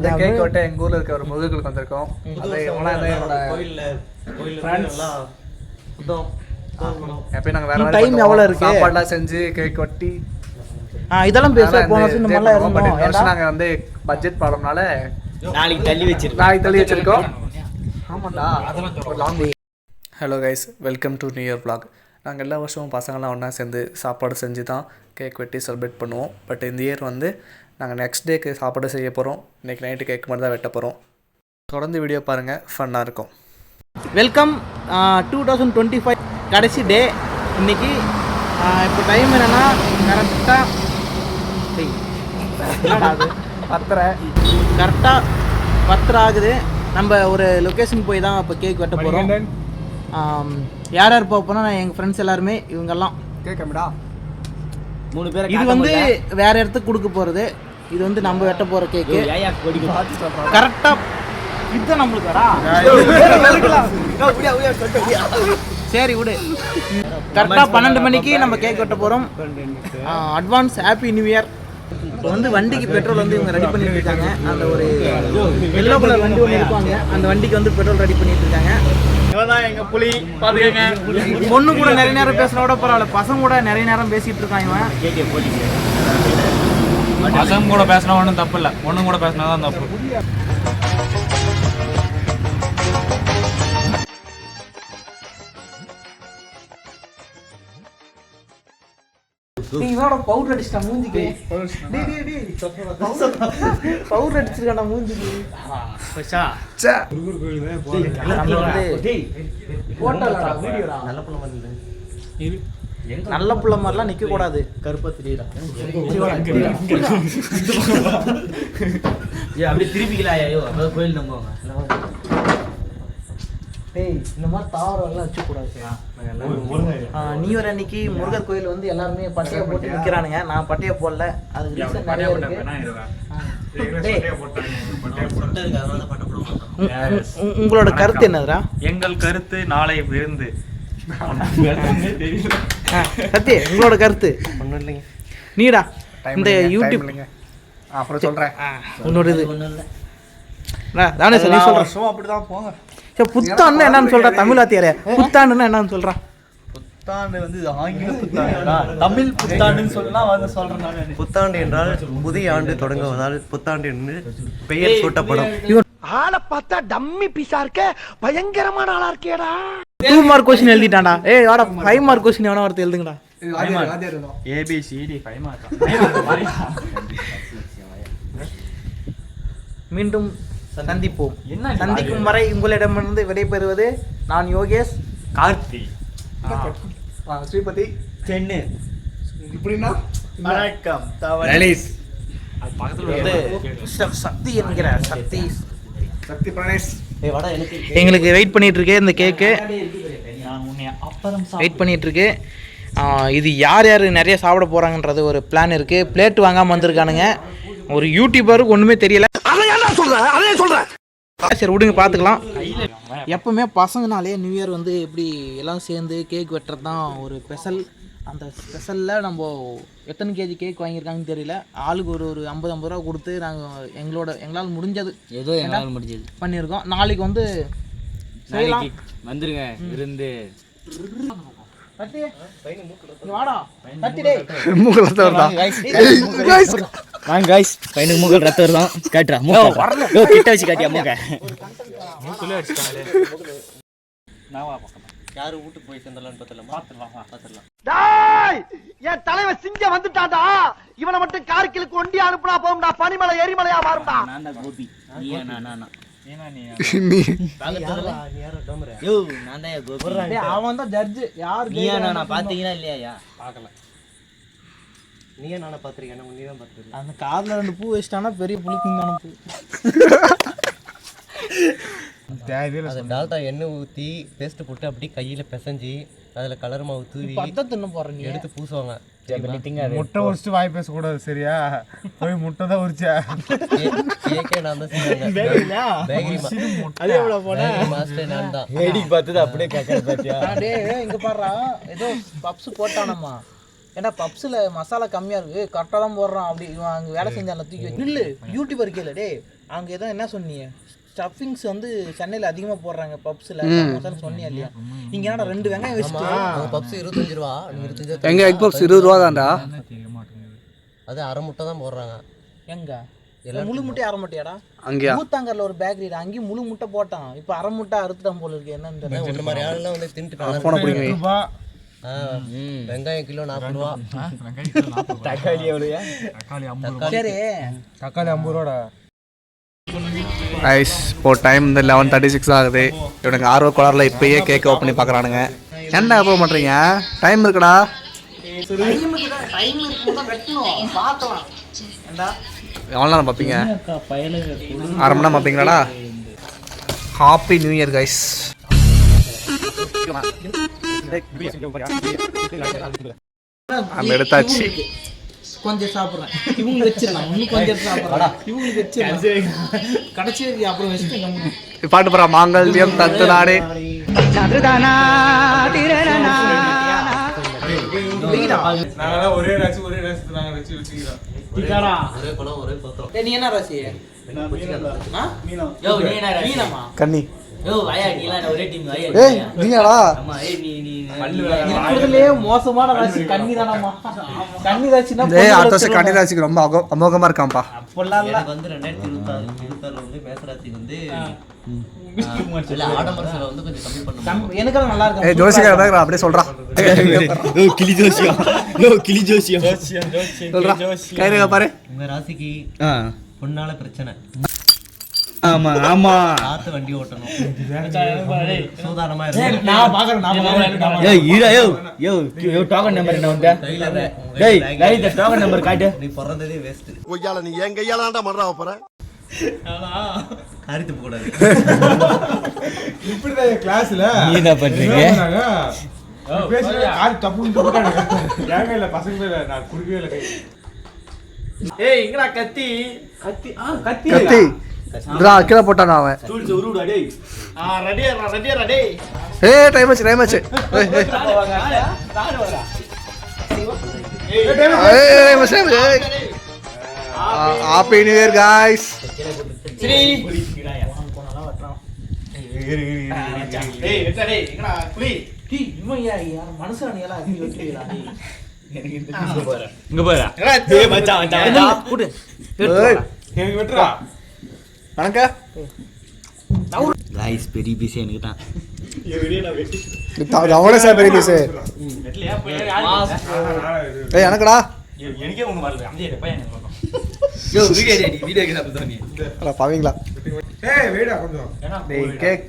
வந்து கேக் வெட்ட எங்கள் ஊரில் இருக்க ஒரு முருகர்களுக்கு வந்திருக்கோம். அது என்னோட. எப்பயும் நாங்கள் வேற பண்ணுவோம். எவ்வளவு இருக்கு? சாப்பாடுலாம் செஞ்சு கேக் வெட்டி ஆ இதெல்லாம் பேச போன இந்த மாதிரிலாம்? நாங்கள் வந்து பட்ஜெட் ப்ராப்ளம்னால நாளைக்கு தள்ளி வச்சிருக்கோம். நாளைக்கு தள்ளி வச்சிருக்கோம். ஆமாண்டா. Long hello guys welcome to new year vlog. நாங்கள் எல்லா வருஷமும் பசங்கள்லாம் ஒன்றா சேர்ந்து சாப்பாடு செஞ்சு தான் கேக் வெட்டி செலிப்ரேட் பண்ணுவோம். பட் இந்த இயர் வந்து நாங்கள் நெக்ஸ்ட் டேக்கு சாப்பாடு செய்ய போகிறோம் இன்றைக்கி நைட்டு கேக் மட்டும் தான் வெட்ட போகிறோம் தொடர்ந்து வீடியோ பாருங்கள் ஃபன்னாக இருக்கும். Welcome two thousand twenty five கடைசி டே இன்னைக்கு இப்போ டைம் என்னன்னா கரெக்டாக பத்தரை. கரெக்டாக பத்தரை ஆகுது. நம்ம ஒரு லொக்கேஷன் போய் தான் இப்போ கேக் வெட்ட போகிறோம் யார் யார் போக போனால் எங்கள் ஃப்ரெண்ட்ஸ் எல்லாருமே இவங்கெல்லாம். கேட்கமிடா மூணு பேரை இது வந்து வேற இடத்துக்கு கொடுக்க போகிறது இது வந்து நம்ம வெட்ட போகிற கேக்கு கரெக்டாக இதுதான் நம்மளுக்கு வரா? சரி விடு. கரெக்டாக பன்னெண்டு மணிக்கு நம்ம கேக் வெட்ட போகிறோம் அட்வான்ஸ் ஹாப்பி நியூ இயர் இப்போ வந்து வண்டிக்கு பெட்ரோல் வந்து இவங்க ரெடி பண்ணிட்டு இருக்காங்க. அந்த ஒரு எல்லோ கலர் வண்டி ஒன்று இருப்பாங்க அந்த வண்டிக்கு வந்து பெட்ரோல் ரெடி பண்ணிட்டு இருக்காங்க. எங்க புலி பாத்துக்கங்க. பொண்ணு கூட நிறைய நேரம் பேசுனா கூட பரவாயில்ல. பசங்க கூட நிறைய நேரம் பேசிட்டு இவன். போடி பசங்க கூட பேசினா ஒன்றும் தப்பு இல்லை பொண்ணுங்க கூட பேசினா தான் தப்பு இவனோட பவுடர் அடிச்சிட்டான் மூஞ்சிக்கு. பவுடர் அடிச்சிருக்கான் மூஞ்சிக்கு. வந்து நல்ல புள்ள மாதிரிலாம் நிக்க கூடாது கருப்பா தெரியுடா ஏ அப்படியே திருப்பிக்கலாம் ஐயோ அப்பதான் கோயில் நம்புவாங்க. டேய் இந்த மாதிரி தாவரம் எல்லாம் வச்சு கூடாது நியூ இயர் அன்னைக்கு முருகர் கோயில் வந்து எல்லாருமே பட்டையை போட்டு நிக்கிறானுங்க. நான் பட்டையை போடல. அதுக்கு ரீசன் நிறைய உங்களோட கருத்து என்னதுடா? எங்கள் கருத்து நாளை விருந்து. சத்தி உங்களோட கருத்து. நீடா இந்த யூடியூப் இல்லைங்க. அப்புறம் சொல்கிறேன் உன்னோட இது. அண்ணா, தானே சார் நீ சொல்கிறேன் வருஷம் அப்படிதான் போங்க. சரி புத்தாண்டு என்னன்னு சொல்கிறா தமிழ் வாத்தியாரே புத்தாண்டுன்னா என்னன்னு சொல்கிறான் புத்தாண்டு வந்து இது ஆங்கில புத்தாண்டுடா தமிழ் புத்தாண்டுன்னு சொன்னா வந்து சொல்றேன் நான். புத்தாண்டு என்றால் புதிய ஆண்டு தொடங்குவதால் புத்தாண்டு என்று பெயர் சூட்டப்படும். ஆளை பார்த்தா டம்மி பீஸா இருக்க பயங்கரமான ஆளா இருக்கேடா. டூ மார்க் கொஸ்டின் எழுதிட்டான்டா. ஏய் வாடா ஃபைவ் மார்க் கொஸ்டின் எவனா ஒருத்தர் எழுதுங்கடா. ஏபிசிடி ஃபைவ் மார்க் மீண்டும் சந்திப்போம். சந்திக்கும் வரை உங்களிடமிருந்து விடைபெறுவது நான் யோகேஷ். கார்த்தி. ஸ்ரீபதி. சென்னு. இப்படின்னா? வணக்கம். அது பக்கத்துல வந்து சக்தி என்கிற சக்தி. சக்தி பிரணேஷ் எங்களுக்கு வெயிட் பண்ணிட்டு இருக்கு இந்த கேக்கு. வெயிட் பண்ணிட்டு இருக்கு இது யார் யார் நிறைய சாப்பிட போறாங்கன்றது ஒரு பிளான் இருக்கு. பிளேட் வாங்காம வந்திருக்கானுங்க. ஒரு யூடியூபருக்கு ஒண்ணுமே தெரியல. அதை ஏன்டா சொல்ற? அதே சொல்றேன் சரி விடுங்க பார்த்துக்கலாம் எப்பவுமே பசங்கனாலே நியூ இயர் வந்து எப்படி எல்லாம் சேர்ந்து கேக் வெட்டுறது தான் ஒரு ஸ்பெஷல் அந்த ஸ்பெஷலில் நம்ம எத்தனை கேஜி கேக் வாங்கியிருக்காங்கன்னு தெரியல. ஆளுக்கு ஒரு ஒரு ஐம்பது ஐம்பது ரூபா கொடுத்து நாங்கள் எங்களோட எங்களால் முடிஞ்சது. ஏதோ எங்களால முடிஞ்சது. பண்ணியிருக்கோம். நாளைக்கு வந்து வந்துருங்க. வருதா? வாங்க காய்ஸ் பையனுக்கு மூக்கல் ரத்தம் வருதான் காட்டுறா மூக்க யோ கிட்ட வச்சு காட்டியா மூக்க? யாரு வீட்டுக்கு போய் சேர்ந்தலாம்னு பார்த்தலாம் பார்த்துடலாம் டேய் என் தலைவன் சிங்கம் வந்துட்டான்டா. இவனை மட்டும் கார்கிலுக்கு ஒண்டி அனுப்புனா போகும்டா. பனிமலை எரிமலையா மாறும்டா. நான் தான் கோபி நீ யோ நான் தான் அவன் தான் ஜட்ஜு யார் நீயா நானா பாத்தீங்களா இல்லையா நீயே நானே பார்த்துருக்கேன் நீ தான் பார்த்துருக்கேன் அந்த காதுல ரெண்டு பூ வச்சிட்டானா பெரிய புளிக்குந்தான பூ. அது டால்டா எண்ணெய் ஊற்றி பேஸ்ட் போட்டு அப்படியே கையில் பிசைஞ்சு அதில் கலர் மாவு தூவி பத்த தின்னு போற நீ. எடுத்து பூசுவாங்க. முட்டை உரிச்சிட்டு வாய் பேசக்கூடாது சரியா? போய் முட்டை தான் உரிச்சா. கேக்கே நான் தான் செஞ்சேன் பேக்கரி மாஸ்டர் நான் தான். வேடிக்கை பார்த்தது அப்படியே கேட்கற பாத்தியா? ஆ, டேய் இங்க பாருடா. ஏதோ பப்ஸ் போட்டானம்மா. ஏன்னா பப்ஸ்ல மசாலா கம்மியா இருக்கு. கரெக்டாக தான் போடுறான். அப்படி இவன் அங்க வேலை செஞ்சான்ல தூக்கி வச்சு நில்லு. யூடியூபர் கேளு டேய். அங்கே ஏதோ என்ன சொன்னீங்க? ஸ்டஃபிங்ஸ் வந்து சென்னையில் அதிகமாக போடுறாங்க பப்ஸில் சொன்னியா இல்லையா? இங்கே என்னடா ரெண்டு வெங்காயம் வச்சுட்டு? பப்ஸ் இருபத்தஞ்சு ரூபா இருபத்தஞ்சு ரூபா எங்கள் எக் பாக்ஸ் இருபது ரூபா தான்டா. அது அரை முட்டை தான் போடுறாங்க. எங்க? முழு முட்டை அரை முட்டையாடா? அங்கேயா? ஊத்தாங்கரில் ஒரு பேக்கரி அங்கேயும் முழு முட்டை போட்டான். இப்போ அரை முட்டை அறுத்துட்டான் போல இருக்கு என்னன்னு தெரியல. இந்த மாதிரி ஆளுலாம் வந்து தின்ட்டு. ரூபா. வெங்காயம் கிலோ நாற்பது ரூபா. தக்காளி எவ்வளோயா? சரி. தக்காளி ஐம்பது ரூபாடா. ஐஸ் இப்போ டைம் இந்த லெவன் தேர்ட்டி சிக்ஸ் ஆகுது. இவனுங்க ஆர்வ கோளாறுல இப்பயே கேக் ஓப்பன் பண்ணி பார்க்குறானுங்க என்ன எப்போ பண்ணுறீங்க டைம் இருக்குடா. எவ்வளோ நேரம் பார்ப்பீங்க அரை மணி நேரம் பார்ப்பீங்களாடா ஹாப்பி நியூ இயர் கைஸ் நம்ம எடுத்தாச்சு. கொஞ்சம் சாப்பிட்றேன். இவங்க வச்சிடலாம். இன்னும் கொஞ்சம் சாப்பிட்றேன். இவங்க வச்சிடலாம். கடைசி வரைக்கும் அப்புறம் வச்சுட்டு பாட்டு போகிறா மாங்கல்யம் தத்து நாடே. ஒரே ராசி ஒரே ராசி நாங்க வச்சு வச்சுக்கிறோம். நீ என்ன ராசி? ஆ? யோ நீ என்ன ராசி? மீனமா கன்னி யோ வாயா நீ எல்லாம் ஒரே டீம் வாயா ஏய் நீங்களாடா ஆமா ஏய் நீ நீ இருக்கிறதுலே மோசமான ராசி கன்னி தானம்மா. கன்னி ராசினா ஏய் அடுத்த வருஷம் கன்னி ராசிக்கு ரொம்ப பொல்லால எனக்கு வந்து ரெண்டாயிரத்தி மேசராசி அப்படியே சொல்கிறான் யோ கிளி ஜோசியம் கிளி ஜோசியம். பாரு. உங்க ராசிக்கு ஆ. பொண்ணால பிரச்சனை. ஆமா ஆமா. பார்த்து வண்டி ஓட்டணும். சூதானமா நான் பாக்குறேன் நான் பாக்குறேன் யோ ஈரா யோ யோ யோ டோக்கன் நம்பர் என்ன வந்த டேய் லைட் டோக்கன் நம்பர் காட்டு. நீ பிறந்ததே வேஸ்ட் கொய்யால நீ என் கையால தான்டா மறா போற காரி துப்ப கூடாது இப்படிதான் கிளாஸ்ல நீ என்ன பண்றீங்க பேசுறது கால் தப்புன்னு போட்டானுங்க ஏங்க இல்ல பசங்க நான் குடுக்கவே இல்லை. ஏய் எங்கடா கத்தி. கத்தி ஆ கத்தி. கத்தி. இதுடா கீழே போட்டான் அவன். ஏய் டைம் ஆச்சு. டைம் ஆச்சு ஹாப்பி நியூ இயர் காய்ஸ் இங்க ஏய் மச்சான் மச்சான் மச்சான் கூடு ஏய் எனக்கு வெட்டுறா வணக்க गाइस பெரிய பீஸ் எனக்கு தான் அவனே சார் பெரிய பீஸ் ஏய் எனக்குடா எனக்கே ஒண்ணு வரல அமைதியா பையன் யோ வீடியோ டேடி வீடியோ கேட்ட அப்ப தோனி அட பாவீங்களா ஏய் வெயிடா கொஞ்சம் டேய் கேக்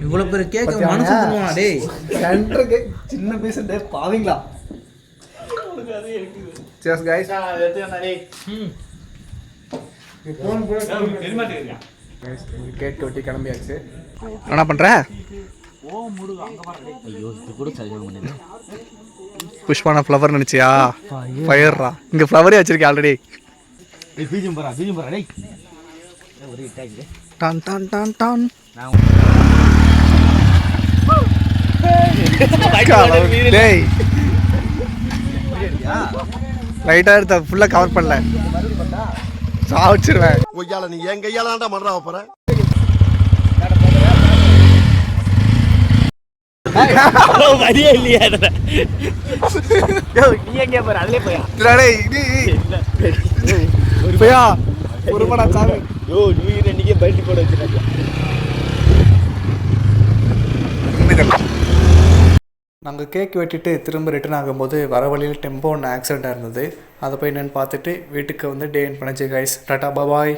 இவ்வளவு பெரிய கேக் மனுஷன் பண்ணுவானா டேய் சென்டர் கேக் சின்ன பீஸ் டேய் பாவீங்களா சேஸ் गाइस போன் கூட பெருமாட்டேங்க கேக் வெட்டி கிளம்பியாச்சு என்ன பண்ணுற ஐயோ புஷ்பான ஃப்ளவர் நினைச்சியா? ஃபயர்ரா இங்க ஃப்ளவரே வச்சிருக்கேன் ஆல்ரெடி டேய் ஒரே அட்டாக் டான் டான் டான். டான் டேய். லைட்டா எடுத்த ஃபுல்லா கவர் பண்ணல. சாவச்சிருவேன். கொய்யால நீ என் கையால தான்டா மறா போற? வரியே இல்லையா நீ எங்க போற? அதுலயே போயா? இது போயா? ஒரு படா சாமி யோ நியூ இயர் அன்னைக்கே போட வச்சிருக்காங்க நாங்கள் கேக் வெட்டிட்டு திரும்ப ரிட்டர்ன் ஆகும்போது வர வழியில் டெம்போ ஒன்று ஆக்சிடெண்ட்டாக இருந்தது. அதை போய் என்னென்னு பார்த்துட்டு வீட்டுக்கு வந்து டே என் பண்ணிச்சு கைஸ் டாட்டா பாய்